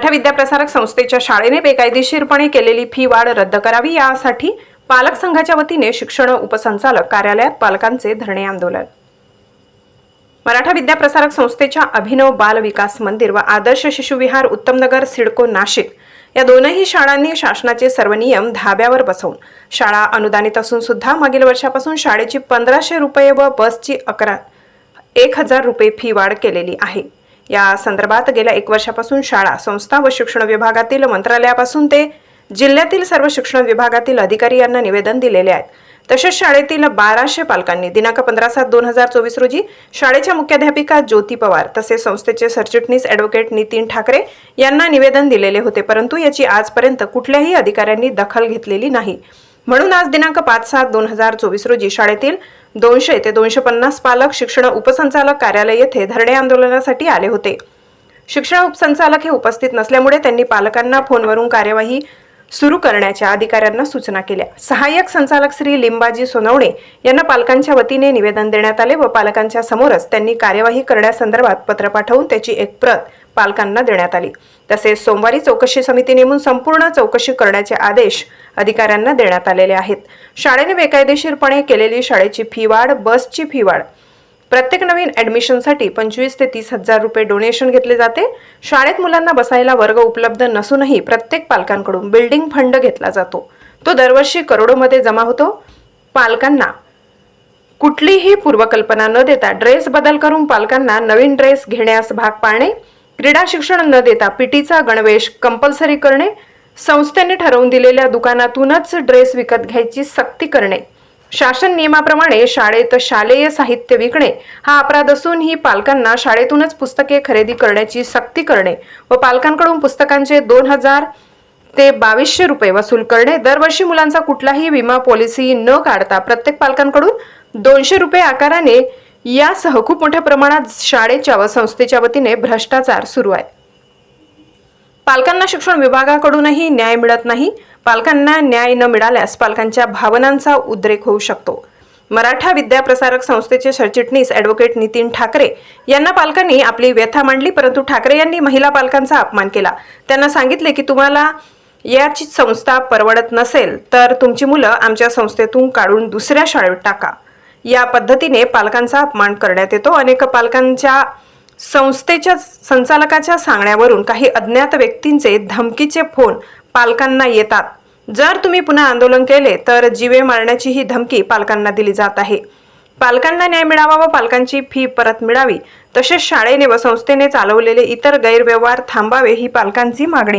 मराठा विद्याप्रसारक संस्थेच्या शाळेने बेकायदेशीरपणे केलेली फी वाढ रद्द करावी यासाठी पालक संघाच्या वतीने शिक्षण उपसंचालक कार्यालयात पालकांचे धरणे आंदोलन. मराठा विद्याप्रसारक संस्थेच्या अभिनव बाल विकास मंदिर व आदर्श शिशुविहार उत्तमनगर सिडको नाशिक या दोनही शाळांनी शासनाचे सर्व नियम धाब्यावर बसवून शाळा अनुदानित असून सुद्धा मागील वर्षापासून शाळेची पंधराशे रुपये व बसची अकरा एक हजार रुपये फी वाढ केलेली आहे. या संदर्भात गेल्या एक वर्षापासून शाळा संस्था व शिक्षण विभागातील मंत्रालयापासून ते जिल्ह्यातील सर्व शिक्षण विभागातील अधिकारी यांना निवेदन दिलेले आहेत. तसेच शाळेतील बाराशे पालकांनी दिनांक पंधरा सात दोन हजार चोवीस रोजी शाळेच्या मुख्याध्यापिका ज्योती पवार तसेच संस्थेचे सरचिटणीस ॲडव्होकेट नितीन ठाकरे यांना निवेदन दिलेले होते. परंतु याची आजपर्यंत कुठल्याही अधिकाऱ्यांनी दखल घेतलेली नाही. म्हणून आज दिनांक पाच सात दोन हजार चोवीस रोजी शाळेतील दोनशे ते दोनशे पन्नास पालक शिक्षण उपसंचालक कार्यालय येथे धरणे आंदोलनासाठी आले होते. शिक्षण उपसंचालक हे उपस्थित नसल्यामुळे त्यांनी पालकांना फोनवरून कार्यवाही सुरू करण्याच्या अधिकाऱ्यांना सूचना केल्या. सहाय्यक संचालक श्री लिंबाजी सोनवणे यांना पालकांच्या वतीने निवेदन देण्यात आले व पालकांच्या समोरच त्यांनी कार्यवाही करण्यासंदर्भात पत्र पाठवून त्याची एक प्रत पालकांना देण्यात आली. तसेच सोमवारी चौकशी समिती नेमून संपूर्ण चौकशी करण्याचे आदेश अधिकाऱ्यांना देण्यात आलेले आहेत. शाळेने बेकायदेशीरपणे केलेली शाळेची फी वाढ बसची फी वाढ. प्रत्येक नवीन ॲडमिशनसाठी पंचवीस ते तीस हजार रुपये डोनेशन घेतले जाते. शाळेत मुलांना बसायला वर्ग उपलब्ध नसूनही प्रत्येक पालकांकडून बिल्डिंग फंड घेतला जातो. तो दरवर्षी करोडोमध्ये जमा होतो. पालकांना कुठलीही पूर्वकल्पना न देता ड्रेस बदल करून पालकांना नवीन ड्रेस घेण्यास भाग पाडणे क्रीडा शिक्षण न देता पीटीचा गणवेश कंपल्सरी करणे संस्थेने ठरवून दिलेल्या दुकानातूनच ड्रेस विकत घ्यायची सक्ती करणे. शासन नियमाप्रमाणे शाळेत शालेय साहित्य विकणे हा अपराध असून ही पालकांना शाळेतूनच पुस्तके खरेदी करण्याची सक्ती करणे व पालकांकडून पुस्तकांचे दोन हजार ते बावीसशे रुपये वसूल करणे. दरवर्षी मुलांचा कुठलाही विमा पॉलिसी न काढता प्रत्येक पालकांकडून दोनशे रुपये आकाराने यासह खूप मोठ्या प्रमाणात शाळेच्या व संस्थेच्या वतीने भ्रष्टाचार सुरू आहे. पालकांना शिक्षण विभागाकडूनही न्याय मिळत नाही. पालकांना न्याय न मिळाल्यास पालकांच्या भावनांचा उद्रेक होऊ शकतो. मराठा विद्याप्रसारक संस्थेचे सरचिटणीस ॲडव्होकेट नितीन ठाकरे यांना पालकांनी आपली व्यथा मांडली परंतु ठाकरे यांनी महिला पालकांचा अपमान केला. त्यांना सांगितले की तुम्हाला याची संस्था परवडत नसेल तर तुमची मुलं आमच्या संस्थेतून काढून दुसऱ्या शाळेत टाका. या पद्धतीने पालकांचा अपमान करण्यात येतो. अनेक पालकांच्या संस्थेच्या संचालकाच्या सांगण्यावरून काही अज्ञात व्यक्तींचे धमकीचे फोन पालकांना येतात. जर तुम्ही पुन्हा आंदोलन केले तर जीवे मारण्याची ही धमकी पालकांना दिली जात आहे. पालकांना न्याय मिळावा व पालकांची फी परत मिळावी तसेच शाळेने व संस्थेने चालवलेले इतर गैरव्यवहार थांबावे ही पालकांची मागणी आहे.